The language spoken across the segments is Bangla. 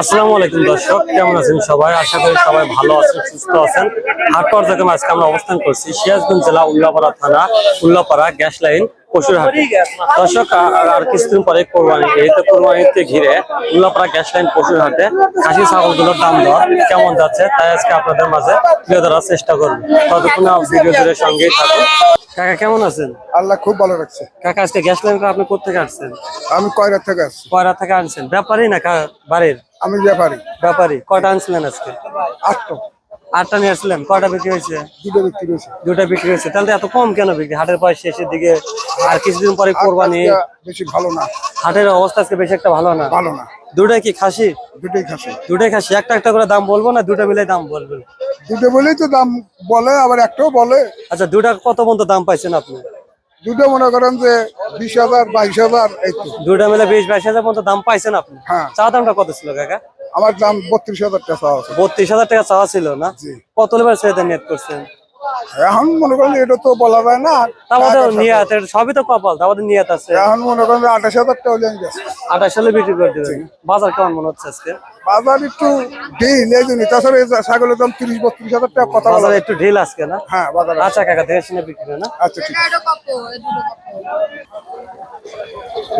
আসসালামু আলাইকুম দর্শক, কেমন আছেন সবাই? আশা করি সবাই ভালো আছেন, সুস্থ আছেন। হাট পর্যায়ে আজকে আমরা অবস্থান করছি সিরাজগঞ্জ জেলা উল্লাপাড়া থানা, উল্লাপাড়া গ্যাস লাইন দর্শক আর কিছুদিন পরে ঘিরে উল্লাপাড়া গ্যাস লাইন খাসি দাম কেমন যাচ্ছে, তাই আজকে আপনাদের মাঝে ধরার চেষ্টা করব। ততক্ষণ ভিডিও জুড়ে সঙ্গেই থাকুন। কাকা কেমন আছেন? আল্লাহ খুব ভালো রাখছে। কাকা আজকে গ্যাস লাইন আপনি কোথেকে আসছেন? আমি কয়রা থেকে আসছি। কয়রা থেকে আনছেন? ব্যাপারই না বাড়ির? আমি ব্যাপারী। ব্যাপারী। কয়টা আনছিলেন আজকে? আটটো। আটটা নিয়ে আসছিলেন। কয়টা বিক্রি হয়েছে? দুটো বিক্রি হয়েছে। দুটা বিক্রি হয়েছে। তাহলে এত কম কেন বিক্রি? হাটের পয়সা শেষের দিকে আর কিছুদিন পরে কোরবানি। বেশি ভালো না। হাটের অবস্থা আজকে বেশি একটা ভালো না? ভালো না। দুটাই কি খাসি? দুটোই খাসি। দুটাই খাসি। একটা একটা করে দাম বলব না? দুটা মিলে দাম বলবেন। দুটো বলেই তো দাম বলে আবার একটাও বলে। আচ্ছা দুটা কত পর্যন্ত দাম পাইছেন আপনি? দুটো মনে করেন যে বিশ হাজার বাইশ হাজার দুটো মিলে বিশ বাইশ হাজার পর্যন্ত দাম পাইছেন আপনি? হ্যাঁ। চা দামটা কত ছিল কাকা? আমার দাম বত্রিশ হাজার টাকা আছে। বত্রিশ হাজার টাকা চাওয়া ছিল না? কত লেবার ছেলেদের নেট করছেন? এখন মনে করেন এটা তো বলা যায় না তারপরে নিয়াত সবই তো কপাল তারপরে নিয়াত আছে। এখন মনে করেন আঠাশ হাজার টাকা হলে আঠাশ সালে বিক্রি করে দেবেন। বাজার কেমন মনে হচ্ছে আজকে? বাজার একটু ডিল এই জন্য তাছাড়া ছাগলের দাম তিরিশ বত্রিশ হাজার টাকা কথা বাজারে। একটু ঢিল আজকে না? হ্যাঁ বাজার আচ্ছা কাকা দেখে শুনে বিক্রি করে না? আচ্ছা ঠিক আছে।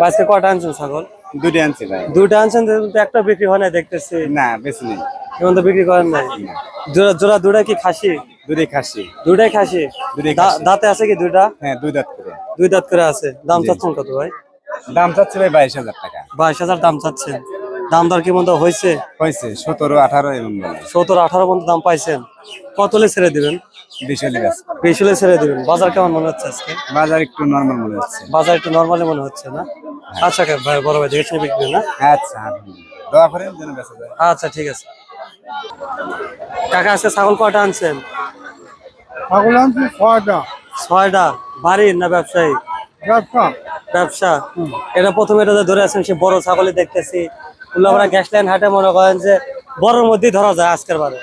আজকে কটা আনছেন ছাগল? দুটো আনছি ভাই। দুইটা আনছেন একটা বিক্রি হয় না দেখতেছি। না বেশি নেই। এখন তো বিক্রি করেন নাই। জোড়া জোড়া দুটা কি খাসি? দুটোই খাসি। দুটাই খাসি? দাঁতে আছে কি দুইটা? হ্যাঁ দুই দাঁত করে। দুই দাঁত করে আছে। দাম চাচ্ছেন কত ভাই? দাম চাচ্ছে ভাই বাইশ হাজার টাকা। বাইশ হাজার দাম চাচ্ছেন। দাম দর কি মতো হয়েছে? হয়েছে সতেরো আঠারো বলে আঠারো পর্যন্ত দাম পাইছেন। কতলে ছেড়ে দিবেন? বিশ হলে হলে ছেড়ে দিবেন। বাজার কেমন মনে হচ্ছে আজকে? বাজার একটু নর্মাল মনে হচ্ছে। বাজার একটু নর্মালি মনে হচ্ছে না? আচ্ছা ভাই বড় ভাই দেখে বিক্রি না? আচ্ছা। দোয়া করেন যেন বেঁচে যায়। আচ্ছা ঠিক আছে। কাকা আজকে ছাগল কয়টা আনছেন? ছাগল আনছি ছয়টা। ছয়টা। বাড়ির না ব্যবসায়ী? ব্যবসা। ব্যবসা। এটা প্রথমে এটা ধরে আছেন সে বড় ছাগলই দেখতেছি। উল্লাপাড়া গ্যাস লাইন হাটে মনে করেন যে বড়র মধ্যেই ধরা যায় আজকের বারে।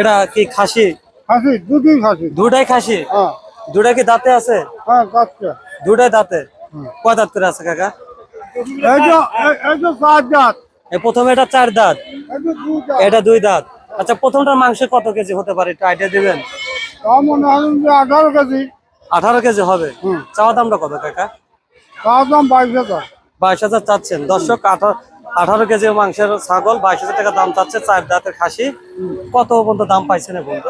এটা কি খাসি? খাসি দুটোই খাসি। দুটাই খাসি? হ্যাঁ। দুটাই কি দাঁতে আছে? হ্যাঁ বাচ্চা দুটাই দাঁতে? কয় দাঁত করে আছে কাকা? প্রথমে এটা চার দাঁত। এটা দুই দাঁত। আচ্ছা প্রথমটার মাংস কত কেজি হতে পারে? একটু আইডিয়া দিবেন? তা মনে হয় আঠারো কেজি। আঠারো কেজি হবে? চাওয়া দামটা কত কাকা? তার দাম বাইশ হাজার। বাইশ হাজার চাচ্ছেন। দর্শক আঠারো কেজি মাংসের ছাগল বাইশ হাজার টাকা দাম চাচ্ছে চার দাঁতের খাসি। কত পর্যন্ত দাম পাইছেন পর্যন্ত?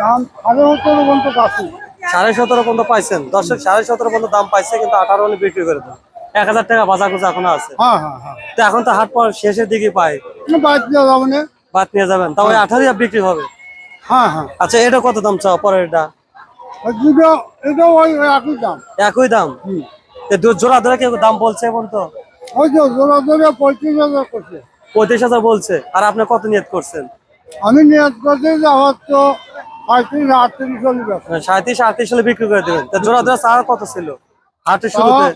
দাম সাড়ে সত্তর পর্যন্ত সাড়ে সতেরো পর্যন্ত পাইছেন। দর্শক সাড়ে সতেরো পর্যন্ত দাম পাইছে কিন্তু আঠারো হলে বিক্রি করে দেন। এক হাজার টাকা বাজার খুঁজে এখনও আছে। হ্যাঁ হ্যাঁ হ্যাঁ। তো এখন তো হাট পর শেষের দিকে পাই না, বাইশ দেওয়া বাদ নিয়ে যাবেন। ওই আঠারোই বিক্রি হবে। হ্যাঁ হ্যাঁ। আচ্ছা এটা কত দাম চাও পরের এটা ওই দুটো এটা ওই ওই একই দাম। একই দাম? জোড়া ধরে কেউ দাম বলছে এখন তো? ওই যে জোড়া জোড়া পঁয়ত্রিশ হাজার করছে। পঁয়ত্রিশ হাজার বলছে। আর আপনি কত নিয়ত করছেন? আমি নিয়োগ করছি যে আমার তো আটত্রিশ চল্লিশ সাঁত্রিশ আটত্রিশ বিক্রি করে দেবেন। তো জোড়া কত ছিল? শুরুতে?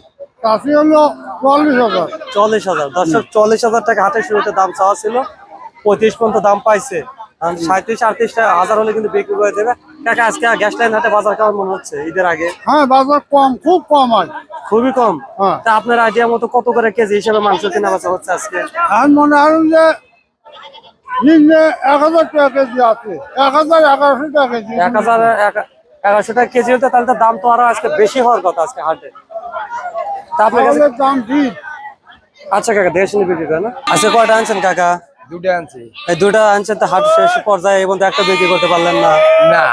হলো চল্লিশ হাজার। চল্লিশ হাজার। দর্শক চল্লিশ হাজার টাকা হাটের শুরুতে দাম চাওয়া ছিল। পঁয়ত্রিশ পর্যন্ত দাম পাইছে। সাঁত্রিশ আটত্রিশ হাজার হলে কিন্তু বিক্রি করে দেবে। কাকা আজকে গ্যাস লাইন হাটে বাজার কেমন মনে হচ্ছে ঈদের আগে? হ্যাঁ বাজার কম খুব কম হয় খুবই কম। হ্যাঁ। তা আপনার আইডিয়া মতো কত করে কেজি হিসেবে মাংস কেনা বেচা হচ্ছে আজকে? মনে হয় যে নিম্নে এক হাজার টাকা কেজি আছে। এক হাজার এগারোশো টাকা কেজি। এক হাজার এগারোশো টাকা কেজি হতে তাহলে তো দাম তো আরও আজকে বেশি হওয়ার কথা আজকে হাটে। তা আপনার কাছে দাম ঠিক আচ্ছা কাকা দেড় শুনে বিক্রি করেন আজকে কয়টা আনছেন কাকা? দুটো আনছি। এই দুটা আনছেন তো হাট শেষ পর্যায়ে এবং একটা বিক্রি করতে পারলেন না। না।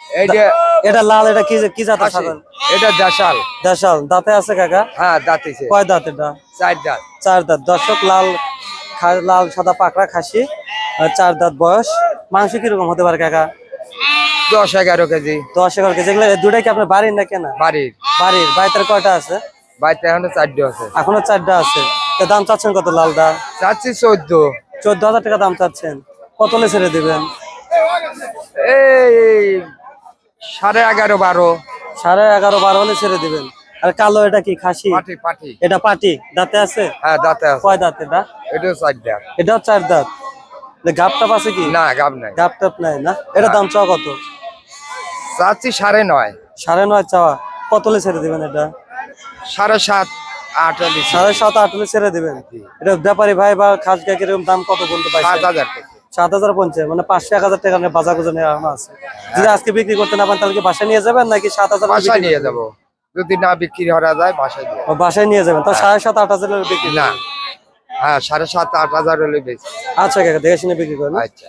এইটা এটা লাল এটা কি কি জাতের ছাগল? এটা জাসাল দেশাল। দাঁতে আছে কাকা? হ্যাঁ দাঁতিছে কয় দাঁত এটা? চার দাঁত। চার দাঁত। দর্শক লাল লাল সাদা পাকড়া খাসি চার দাঁত বয়স। মাংস কীরকম হতে পারে কাকা? দশ এগারো কেজি। দশ এগারো কেজি। এগুলো দুটাই কি আপনার বাড়ির না কেনা? বাড়ির। বাড়ির। বাড়িতে কয়টা আছে? বাড়িতে এখনও চারটে আছে। এখনও চারটা আছে। তো দাম চাচ্ছেন কত লালটা? চাচ্ছি চোদ্দ। চোদ্দ হাজার টাকা দাম চাচ্ছেন। কত হলে ছেড়ে দিবেন? এই সাড়ে এগারো বারো। সাড়ে এগারো বারো হলে ছেড়ে দিবেন। আর কালো এটা কি খাসি? এটা পাটি। দাঁতে আছে? হ্যাঁ দাঁতে আছে। কয় দাঁত এটা? এটাও চার দাঁত। এটাও চার দাঁত। গাপ টাপ আছে কি? না গাব নাই। গাপ টাপ নাই না? এটা দাম চাওয়া কত? চাচ্ছি সাড়ে নয়। সাড়ে নয় চাওয়া। কত হলে ছেড়ে দিবেন এটা? সাড়ে সাত। আট হলে সাড়ে সাত আট হলে ছেড়ে দিবেন। এটা ব্যাপারী ভাই বা খাস গায়ে কীরকম দাম কত বলতে পাঁচ পারছেন হাজার সাত হাজার পঞ্চাশ মানে পাঁচশো এক হাজার টাকা বাজার গুজর নেওয়া আছে। যদি আজকে বিক্রি করতে না পারেন তাহলে কি বাসায় নিয়ে যাবেন নাকি সাত হাজার বাসায় নিয়ে যাব। যদি না বিক্রি করা যায় বাসায় দিয়ে ও, বাসায় নিয়ে যাবেন। তো সাড়ে সাত আট হাজার বিক্রি না। হ্যাঁ সাড়ে সাত আট হাজার হলে বেশি আচ্ছা কাকা দেখে শুনে বিক্রি করেন আচ্ছা।